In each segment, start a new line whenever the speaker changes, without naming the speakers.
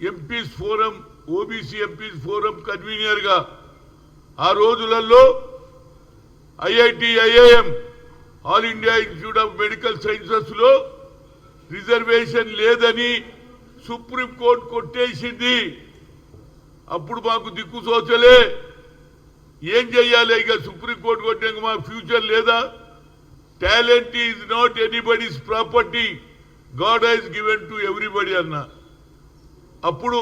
MPs forum OBC MPs forum కన్వీనర్గా ఆ రోజులలో IIT IIM all India institute of medical సైన్సెస్లో reservation లేదని supreme court కొట్టేసింది. అప్పుడు మాకు దిక్కు సోచలే. ఏం చెయ్యాలి ఇక సుప్రీంకోర్టు కొట్టాక మా ఫ్యూచర్ లేదా? Talent is not anybody's property. God has given to everybody అన్నా. అప్పుడు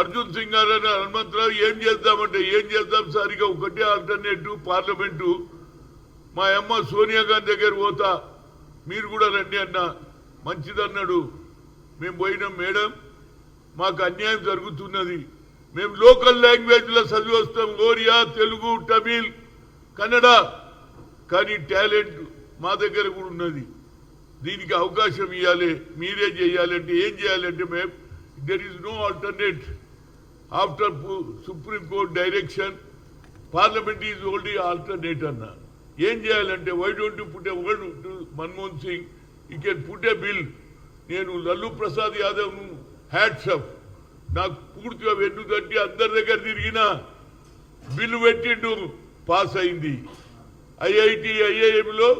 అర్జున్ సింగ్ గారు అని హనుమంతరావు ఏం చేద్దామంటే ఏం చేద్దాం సార్ ఒకటే ఆల్టర్నేటివ్ పార్లమెంటు. మా అమ్మ సోనియా గాంధీ దగ్గర పోతా మీరు కూడా రండి అన్న. మంచిదన్నాడు. మేము పోయినాం మేడం. మాకు అన్యాయం జరుగుతున్నది. మేము లోకల్ లాంగ్వేజ్లో చదివి వస్తాం. ఓరియా తెలుగు తమిళ్ కన్నడ. కానీ టాలెంట్ మా దగ్గర కూడా ఉన్నది. దీనికి అవకాశం ఇవ్వాలి మీరే చేయాలంటే ఏం చేయాలంటే మేము there is no alternate after supreme court direction parliament is only alternate అన్న ఏం చేయాలంటే why don't put a word to Manmohan Singh you can put a bill నేను లల్లు ప్రసాద్ యాదవ్ హ్యాట్సప్ నాకు పూర్తిగా వెన్ను తట్టి అందరి దగ్గర తిరిగిన బిల్లు పెట్టిండు పాస్ అయింది. ఐఐటి ఐఐఎంలో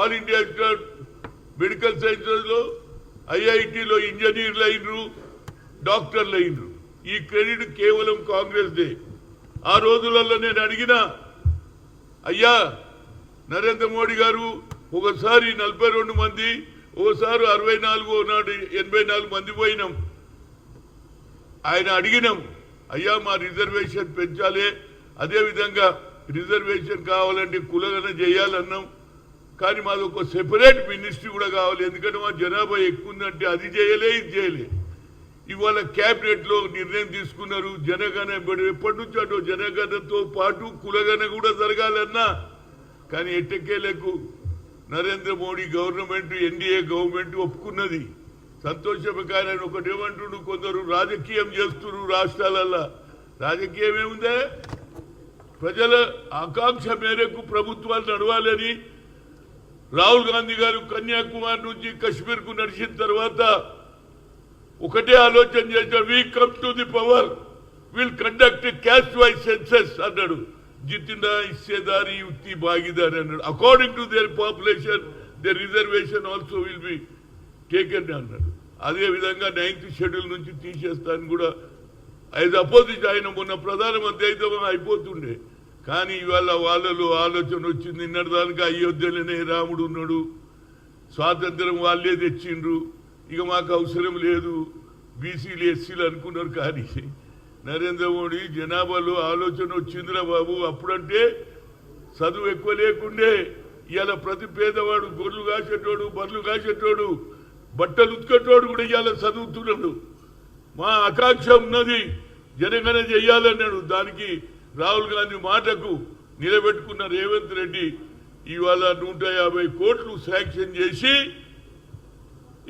ఆల్ ఇండియా మెడికల్ సైన్సెస్లో ఐఐటిలో ఇంజనీర్లు అయినరు. డాక్టర్లు అయినరు. ఈ క్రెడిట్ కేవలం కాంగ్రెస్దే. ఆ రోజులలో నేను అడిగిన అయ్యా నరేంద్ర మోడీ గారు ఒకసారి నలభై రెండు మంది ఓసారి అరవై నాలుగు నాడు ఎనభై నాలుగు మంది పోయినాం. ఆయన అడిగినాం అయ్యా మా రిజర్వేషన్ పెంచాలి. అదేవిధంగా రిజర్వేషన్ కావాలంటే కులగన చేయాలన్నాం. కానీ మాది ఒక సెపరేట్ మినిస్ట్రీ కూడా కావాలి. ఎందుకంటే మా జనాభా ఎక్కువ ఉందంటే అది చేయలే ఇది చేయలే. ఇవాళ క్యాబినెట్లో నిర్ణయం తీసుకున్నారు. జనగణ ఎప్పటి నుంచి అటు జనగణతో పాటు కులగణ కూడా జరగాలన్నా. కానీ ఎట్టకేలకు Narendra Modi government NDA government ఒప్పుకున్నది. సంతోషమే కానీ ఆయన కొందరు. రాజకీయం చేస్తున్నారు రాష్ట్రాలల్లో. రాజకీయం ఏముందే ప్రజల ఆకాంక్ష మేరకు ప్రభుత్వాలు నడవాలని రాహుల్ గాంధీ గారు కన్యాకుమారి నుంచి కశ్మీర్కు నడిచిన తర్వాత ఒకటే ఆలోచన చేశాడు we come to the power will conduct caste wise census అన్నాడు. జితిన ఇచ్చేదారి యుక్తి భాగీదారి అన్నాడు. According to their population they reservation also will be taken అన్నాడు. అదే విధంగా నైన్త్ షెడ్యూల్ నుంచి తీసేస్తాను కూడా. ఐదు అపోజిట్ ఆయన మొన్న ప్రధానమంత్రి అయితే అయిపోతుండే. కానీ ఇవాళ వాళ్ళలో ఆలోచన వచ్చింది నిన్నటిదానికి అయోధ్యలోనే రాముడు ఉన్నాడు. స్వాతంత్రం వాళ్ళే తెచ్చిండ్రు. ఇక మాకు అవసరం లేదు. బీసీలు ఎస్సీలు అనుకున్నారు కానీ నరేంద్ర మోడీ జనాభాలో ఆలోచన వచ్చిందిరా బాబు. అప్పుడంటే చదువు ఎక్కువ లేకుండే ఇవాళ ప్రతి పేదవాడు గొర్రెలు కాసేటోడు బర్రెలు కాసేటోడు బట్టలు ఉతికేటోడు కూడా ఇవాళ చదువుతున్నాడు. మా ఆకాంక్ష ఉన్నది జనగణ చెయ్యాలన్నాడు దానికి రాహుల్ గాంధీ మాటకు నిలబెట్టుకున్న రేవంత్ రెడ్డి ఇవాళ నూట యాభై కోట్లు శాంక్షన్ చేసి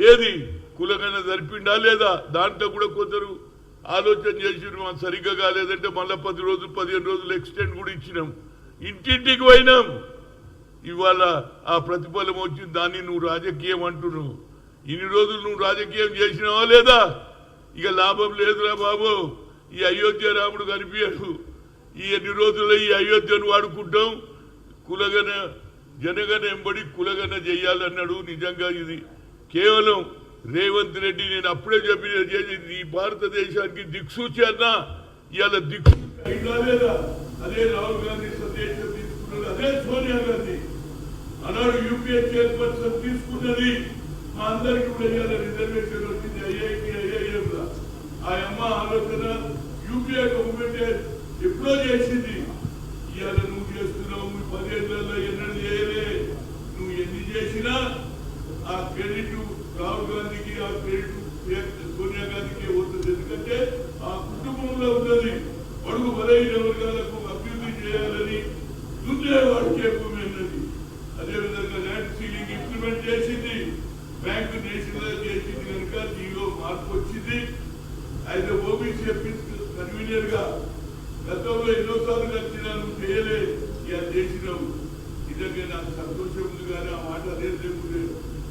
ఏది? కులగన జరిపిండా లేదా? దాంట్లో కూడా కొందరు ఆలోచన చేసినాం సరిగ్గా కాలేదంటే మళ్ళీ పది రోజులు పదిహేను రోజులు ఎక్స్టెండ్ కూడా ఇచ్చినాం. ఇంటింటికి పోయినాం. ఇవాళ ఆ ప్రతిఫలం వచ్చింది దాన్ని నువ్వు రాజకీయం అంటున్నావు. ఇన్ని రోజులు నువ్వు రాజకీయం చేసినావా లేదా? ఇక లాభం లేదురా బాబు. ఈ అయోధ్య రాముడు కనిపించడు. ఈ ఎన్ని రోజుల్లో ఈ అయోధ్యను వాడుకుంటాం? కులగన జనగణ ఎంబడి కులగన చెయ్యాలన్నాడు నిజంగా ఇది కేవలం రేవంత్ రెడ్డి నేను అప్పుడే చెప్పిన చేసింది ఈ భారతదేశానికి దిక్సూచి అన్నా ఇవాళ దిక్సూచి అయిందా లేదా? అదే రాహుల్ గాంధీ సందేశం తీసుకున్నది అదే సోనియా గాంధీ. ఆనాడు యూపీఏ చైర్పర్సన్ తీసుకున్నది. మా అందరికి కూడా ఇవాళ రిజర్వేషన్ వచ్చింది ఐఐటి ఐఐఎం ఆ అమ్మ ఆలోచన యూపీఏ గవర్నమెంట్ ఎప్పుడో చేసింది. ఆ క్రెడిట్ రాహుల్ గాంధీకి ఆ క్రెడిట్ సోనియా గాంధీకి వస్తుంది ఎందుకంటే ఆ కుటుంబంలో ఉన్నది అడుగు బలైన వర్గాలకు అభివృద్ధి చేయాలని దున్నేవాడికే భూమి అన్నది అదేవిధంగా ల్యాండ్ సీలింగ్ ఇంప్లిమెంట్ చేసింది. బ్యాంకు నేషనలైజ్ చేసింది కనుక దీనిలో మార్పు వచ్చింది. అయితే ఓబీసీ కన్వీనియర్గా గతంలో ఎన్నోసార్లు కలిసినాను చేయలే. ఇలా చేసినావు. నిజంగా నాకు సంతోషం ఉంది కానీ ఆ మాట అదే లేకుండా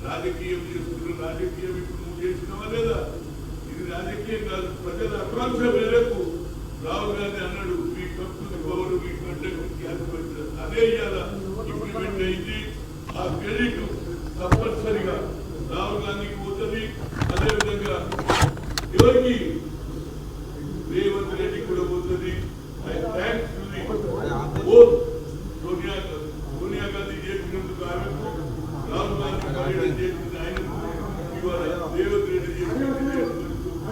రాజకీయం చేస్తున్నారు రాజకీయం ఇప్పుడు నువ్వు చేసినావా లేదా? ఇది రాజకీయం కాదు. ప్రజల ఆకాంక్ష మేరకు రాహుల్ గాంధీ అన్నాడు మీ కంపెనీ పవర్ మీ కంటే అదే ఇవాళ ఇంప్లిమెంట్ అయింది ఆ క్రెడిట్ తప్పనిసరిగా రాహుల్ గాంధీకి పోతుంది అదేవిధంగా ఎవరికి రేవంత్ రెడ్డి కూడా పోతుంది thanks to the both Sonia Sonia Gandhi చేసినందుకు ఆమెకు రాహుల్ గాంధీ పర్యటన చేసింది ఆయనకు ఇవాళ రేవంత్ రెడ్డి చేసింది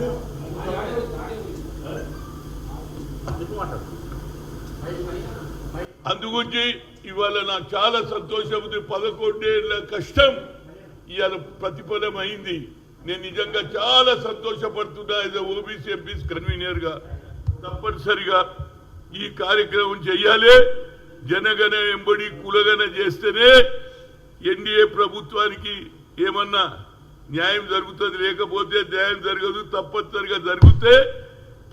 అందుగురించి ఇవాళ నాకు చాలా సంతోషం ఉంది. పదకొండేళ్ళ కష్టం ఇవాళ ప్రతిఫలం అయింది. నేను నిజంగా చాలా సంతోషపడుతున్నా. యాజ్ ఓబీసీ ఎంపీస్ కన్వీనర్గా తప్పనిసరిగా ఈ కార్యక్రమం చెయ్యాలి జనగణ ఎంబడి కులగణ చేస్తేనే ఎన్డీఏ ప్రభుత్వానికి ఏమన్నా న్యాయం జరుగుతుంది లేకపోతే న్యాయం జరగదు తప్పనిసరిగా జరిగితే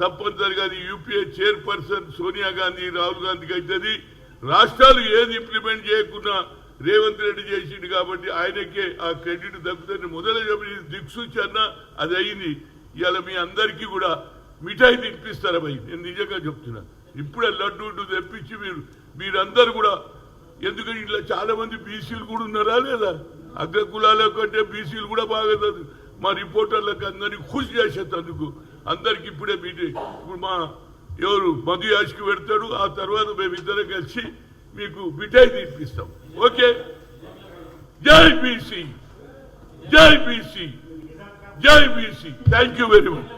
తప్పనిసరిగా అది యూపీఏ చైర్పర్సన్ సోనియా గాంధీ రాహుల్ గాంధీకి అవుతుంది. రాష్ట్రాలు ఏది ఇంప్లిమెంట్ చేయకుండా రేవంత్ రెడ్డి చేసిండు కాబట్టి ఆయనకే ఆ క్రెడిట్ దక్కుతుంది మొదలు చెప్పి దిక్సూచి అన్న అది అయింది. ఇవాళ మీ అందరికీ కూడా మిఠాయి తినిపిస్తారు భయ్ నేను నిజంగా చెప్తున్నా. ఇప్పుడే లడ్డు తెప్పించి మీరు మీరందరూ కూడా ఎందుకంటే ఇట్లా చాలా మంది బీసీలు కూడా ఉన్నారా లేదా? అగ్ర కులాల కంటే బీసీలు కూడా బాగా మా రిపోర్టర్లకు అందరినీ ఖుషి చేసేందుకు అందరికి ఇప్పుడే మీటింగ్. ఇప్పుడు మా ఎవరు మధు యాష్కి పెడతాడు ఆ తర్వాత మేమిద్దరం కలిసి మీకు మిఠాయి తీపిస్తాం ఓకే? జై బీసీ జై బీసీ జై BC. Thank you very much